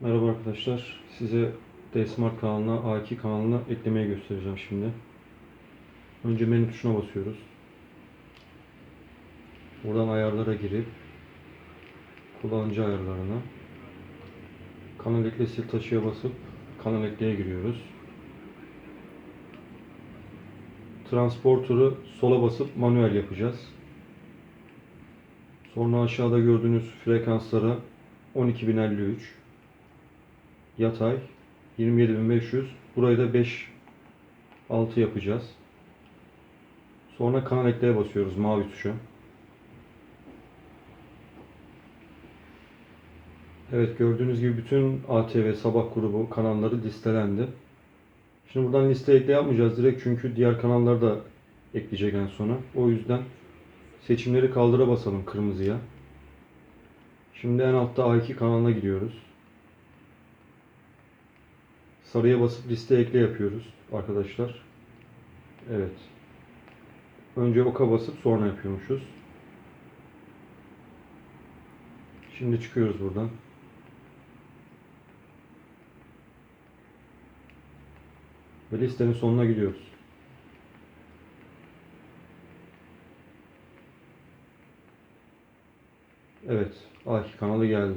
Merhaba arkadaşlar. Size D-Smart kanalına, A2 kanalına eklemeyi göstereceğim şimdi. Önce menü tuşuna basıyoruz. Buradan ayarlara girip kullanıcı ayarlarına kanal ekle sil taşıya basıp kanal ekleye giriyoruz. Transporter'ı sola basıp manuel yapacağız. Sonra aşağıda gördüğünüz frekanslara 12053 yatay 27500 burayı da 5 6 yapacağız. Sonra ekleye basıyoruz mavi tuşa. Evet gördüğünüz gibi bütün ATV sabah grubu kanalları listelendi. Şimdi buradan liste ekle yapmayacağız direkt çünkü diğer kanalları da ekleyecek en sona. O yüzden seçimleri kaldıra basalım kırmızıya. Şimdi en altta A2 kanalına gidiyoruz. Sarıya basıp liste ekle yapıyoruz arkadaşlar. Evet. Önce oka basıp sonra yapıyormuşuz. Şimdi çıkıyoruz buradan. Ve listenin sonuna gidiyoruz. Evet, A2 kanalı geldi.